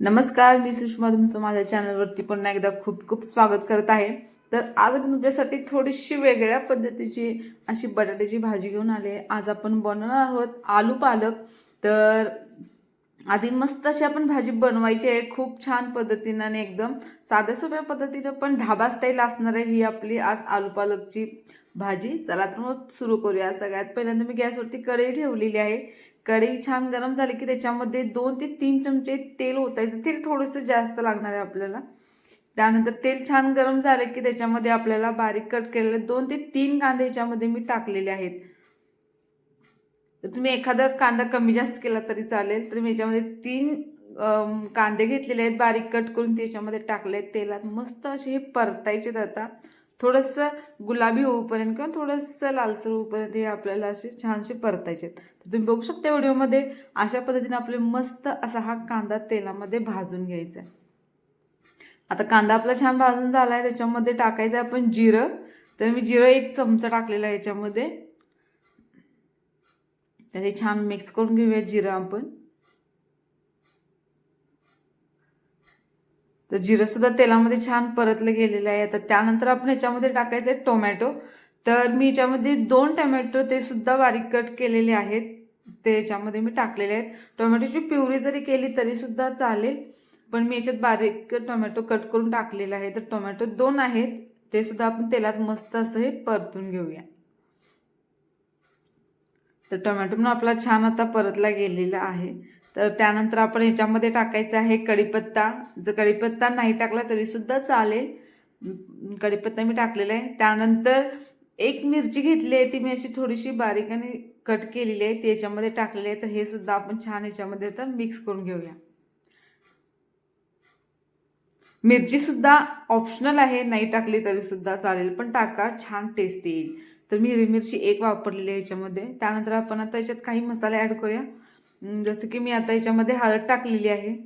नमस्कार मी सुषमा तुमचं माझ्या चॅनलवरती पुन्हा एकदा खूप खूप स्वागत करत आहे. तर आज आपण तुमच्यासाठी थोडीशी वेगळ्या पद्धतीची अशी बटाट्याची भाजी घेऊन आले आज आपण बनवणार आहोत आलू पालक. तर आधी मस्त अशी आपण भाजी बनवायची आहे. खूप छान पद्धतीनं आणि एकदम साध्या सोप्या पद्धतीनं पण ढाबा स्टाईल असणार आहे ही आपली आज आलू पालकची भाजी. चला तर मग सुरू करूया. सगळ्यात पहिल्यांदा मी गॅसवरती कढई ठेवलेली आहे. कढई छान गरम झाली की त्याच्यामध्ये दोन ते तीन चमचे तेल ओतायचं. तेल थोडंसं जास्त लागणार आहे आपल्याला. त्यानंतर तेल छान गरम झालं की त्याच्यामध्ये आपल्याला बारीक कट केलेले दोन ते तीन कांदे याच्यामध्ये मी टाकलेले आहेत. तर तुम्ही एखादा कांदा कमी जास्त केला तरी चालेल. तर मी याच्यामध्ये तीन कांदे घेतलेले आहेत. बारीक कट करून त्याच्यामध्ये टाकले आहेत. तेलात मस्त असे हे परतायचे आता. थोडंसं गुलाबी होऊपर्यंत किंवा थोडंसं लालसर होऊपर्यंत हे आपल्याला असे छानसे परतायचे आहेत. तुम्ही बघू शकता व्हिडिओमध्ये अशा पद्धतीने आपले मस्त असा हा कांदा तेलामध्ये भाजून घ्यायचा आहे. आता कांदा आपला छान भाजून झाला आहे त्याच्यामध्ये टाकायचं आहे आपण जिरं. तर मी जिरं एक चमचा टाकलेला आहे याच्यामध्ये. तर हे छान मिक्स करून घेऊया जिरं आपण. तर जिरं सुद्धा तेलामध्ये छान परतलं गेलेलं आहे. आता त्यानंतर आपण याच्यामध्ये टाकायचं आहे टोमॅटो. तर मी याच्यामध्ये दोन टोमॅटो ते सुद्धा बारीक कट केलेले आहेत. ते याच्यामध्ये मी टाकलेले आहेत. टोमॅटोची प्युरी जरी केली तरीसुद्धा चालेल पण मी याच्यात बारीक टोमॅटो कट करून टाकलेला आहे. तर टोमॅटो दोन आहेत ते सुद्धा आपण तेलात मस्त असं हे परतून घेऊया. तर टोमॅटो पण आपला छान आता परतला गेलेला आहे. तर त्यानंतर आपण याच्यामध्ये टाकायचं आहे कढीपत्ता. जर कढीपत्ता नाही टाकला तरीसुद्धा चालेल. कढीपत्ता मी टाकलेला आहे. त्यानंतर एक मिरची घेतली आहे ती मी अशी थोडीशी बारीक आणि कट केलेले आहे ते याच्यामध्ये टाकलेले आहे तर हे सुद्धा आपण छान याच्यामध्ये तर मिक्स करून घेऊया. मिरची सुद्धा ऑप्शनल आहे नाही टाकली तरी सुद्धा चालेल पण टाका छान टेस्ट येईल. तर मी हिरवी मिरची एक वापरलेली आहे याच्यामध्ये. त्यानंतर आपण आता याच्यात काही मसाले ॲड करूया. जसं की मी आता याच्यामध्ये हळद टाकलेली आहे.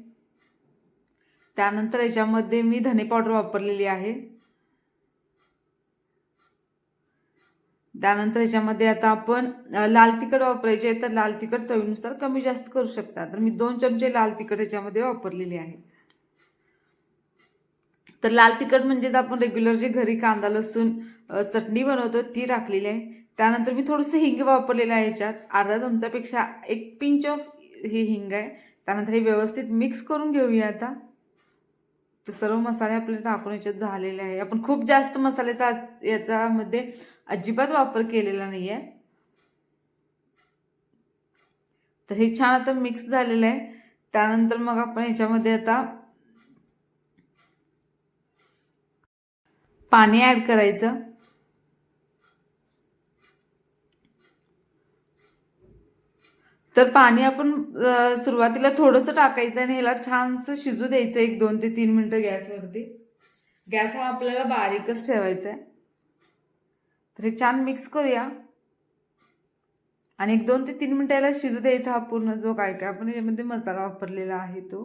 त्यानंतर याच्यामध्ये मी धने पावडर वापरलेली आहे. त्यानंतर याच्यामध्ये आता आपण लाल तिखट वापरायचे तर लाल तिखट चवीनुसार कमी जास्त करू शकता. तर मी दोन चमचे लाल तिखट याच्यामध्ये वापरलेले आहे. तर लाल तिखट म्हणजेच आपण रेग्युलर जे घरी कांदा लसूण चटणी बनवतो ती टाकलेली आहे. त्यानंतर मी थोडंसं हिंग वापरलेलं आहे याच्यात. अर्धा चमचापेक्षा एक पिंच ऑफ हे हिंग आहे. त्यानंतर हे व्यवस्थित मिक्स करून घेऊया आता. तर सर्व मसाले आपले टाकून याच्यात झालेले आहे. आपण खूप जास्त मसाल्याचा याच्यामध्ये अजिबात वापर केलेला नाही आहे तर हे छान आता मिक्स झालेलं आहे. त्यानंतर मग आपण ह्याच्यामध्ये आता पाणी ॲड करायचं. तर पाणी आपण सुरुवातीला थोडंसं टाकायचं आणि ह्याला छानसं शिजू द्यायचं एक दोन ते तीन मिनटं गॅसवरती. गॅस हा आपल्याला बारीकच ठेवायचा आहे. तर हे छान मिक्स करूया. आणि एक दोन ते तीन मिनटं याला शिजू द्यायचा हा पूर्ण जो काय काय आपण याच्यामध्ये मसाला वापरलेला आहे तो.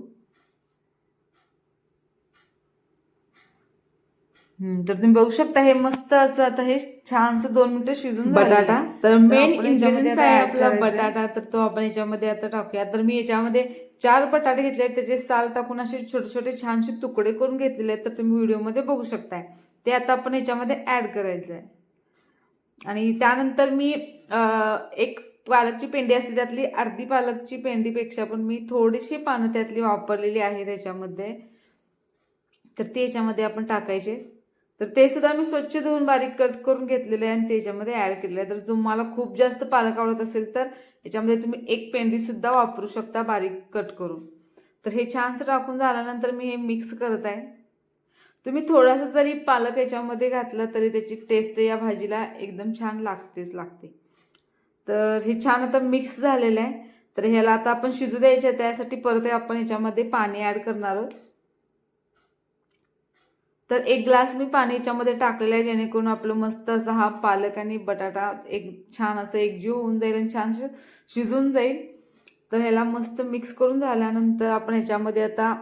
हम्म, तर तुम्ही बघू शकता हे मस्त असं आता हे छानसं दोन मिनिटं शिजून बटाटा. तर मेन आता आहे आपला. बटाटा तर तो आपण याच्यामध्ये आता टाकूया तर मी याच्यामध्ये चार बटाटे घेतले आहेत त्याचे साल टाकून असे छोटे छोटे छानसे तुकडे करून घेतलेले आहेत. तर तुम्ही व्हिडिओमध्ये बघू शकताय. ते आता आपण याच्यामध्ये ऍड करायचं आहे आणि त्यानंतर मी एक पालकची पेंडी असते त्यातली अर्धी पालकची पेंडीपेक्षा पण मी थोडीशी पानं त्यातली वापरलेली आहे त्याच्यामध्ये. तर ते याच्यामध्ये आपण टाकायचे. तर ते सुद्धा मी स्वच्छ धुवून बारीक कट करून घेतलेले आहे आणि त्याच्यामध्ये ॲड केलेलं. आहे तर जो मला खूप जास्त पालक आवडत असेल तर याच्यामध्ये तुम्ही एक पेंडी सुद्धा वापरू शकता बारीक कट करून. तर हे छानसं टाकून झाल्यानंतर मी हे मिक्स करत आहे. तुम्ही थोडासा जरी पालक याच्यामध्ये घातला तरी त्याची टेस्ट या भाजीला एकदम छान लागतेच लागते. तर हे छान आता मिक्स झालेलं आहे. तर ह्याला आता आपण शिजू द्यायचे आहे त्यासाठी परत आपण याच्यामध्ये पाणी ॲड करणार आहोत. तर एक ग्लास मी पाणी याच्यामध्ये टाकलेलं आहे जेणेकरून आपलं मस्त असा हा पालक आणि बटाटा एक छान असं एकजीव होऊन जाईल आणि छान शिजून जाईल. तर ह्याला मस्त मिक्स करून झाल्यानंतर आपण ह्याच्यामध्ये आता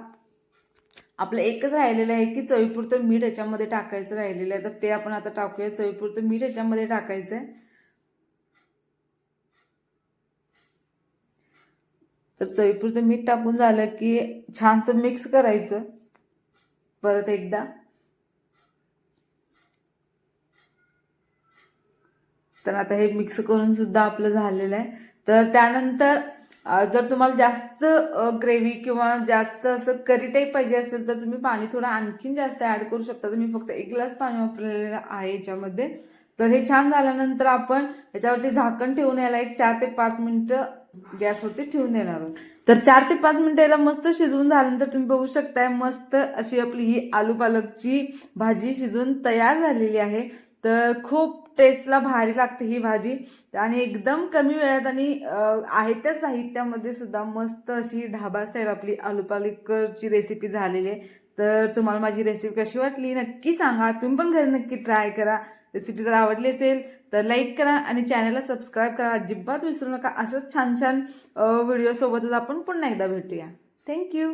आपलं एकच राहिलेलं आहे की चवीपुरतं मीठ ह्याच्यामध्ये टाकायचं राहिलेलं आहे. तर ते आपण आता टाकूया. चवीपुरतं मीठ ह्याच्यामध्ये टाकायचं आहे तर चवीपुरतं मीठ टाकून झालं की छानसं मिक्स करायचं. परत एकदा. तर आता हे मिक्स करून सुद्धा आपलं झालेलं आहे. तर त्यानंतर जर तुम्हाला जास्त ग्रेव्ही किंवा जास्त असं करी टाईप पाहिजे असेल तर तुम्ही पाणी थोडं आणखीन जास्त ॲड करू शकता. तर मी फक्त एक ग्लास पाणी वापरलेलं आहे याच्यामध्ये. तर हे छान झाल्यानंतर आपण याच्यावरती झाकण ठेवून याला एक चार ते पाच मिनिटं गॅसवरती ठेवून देणार आहोत. तर चार ते पाच मिनिटं याला मस्त शिजवून झाल्यानंतर तुम्ही बघू शकताय मस्त अशी आपली ही आलू पालकची भाजी शिजून तयार झालेली आहे. तर खूप टेस्टला भारी लागते ही भाजी. आणि एकदम कमी वेळात आणि आहे त्या साहित्यामध्ये सुद्धा मस्त अशी ढाबा स्टाईल आपली आलू रेसिपी झालेली आहे. तर तुम्हाला माझी रेसिपी कशी वाटली नक्की सांगा. तुम्ही पण घरी नक्की ट्राय करा. रेसिपी जर आवडली असेल तर लाईक करा आणि चॅनलला सबस्क्राईब करा. अजिबात विसरू नका. असंच छान छान व्हिडिओसोबतच आपण पुन्हा एकदा भेटूया. थँक्यू